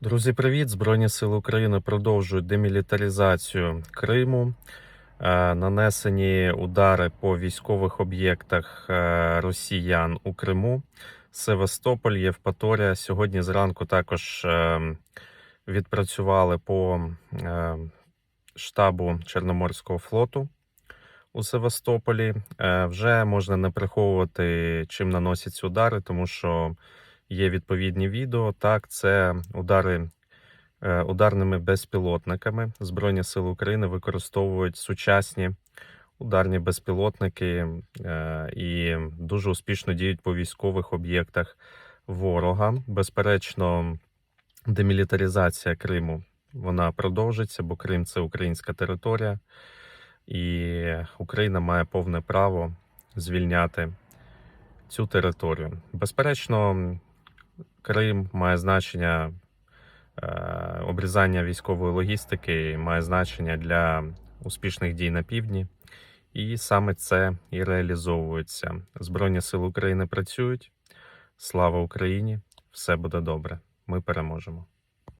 Друзі, привіт! Збройні сили України продовжують демілітаризацію Криму. Е, Нанесені удари по військових об'єктах е, росіян у Криму. Севастополь, Євпаторія. Сьогодні зранку також е, відпрацювали по штабу Чорноморського флоту у Севастополі. Вже можна не приховувати, чим наносяться удари, тому що є відповідні відео. Так, це удари е, ударними безпілотниками. Збройні сили України використовують сучасні ударні безпілотники е, і дуже успішно діють по військових об'єктах ворога. Безперечно, демілітаризація Криму вона продовжиться, бо Крим це українська територія, і Україна має повне право звільняти цю територію. Безперечно, Крим має значення е, обрізання військової логістики, має значення для успішних дій на півдні, і саме це і реалізовується. Збройні сили України працюють. Слава Україні! Все буде добре. Ми переможемо.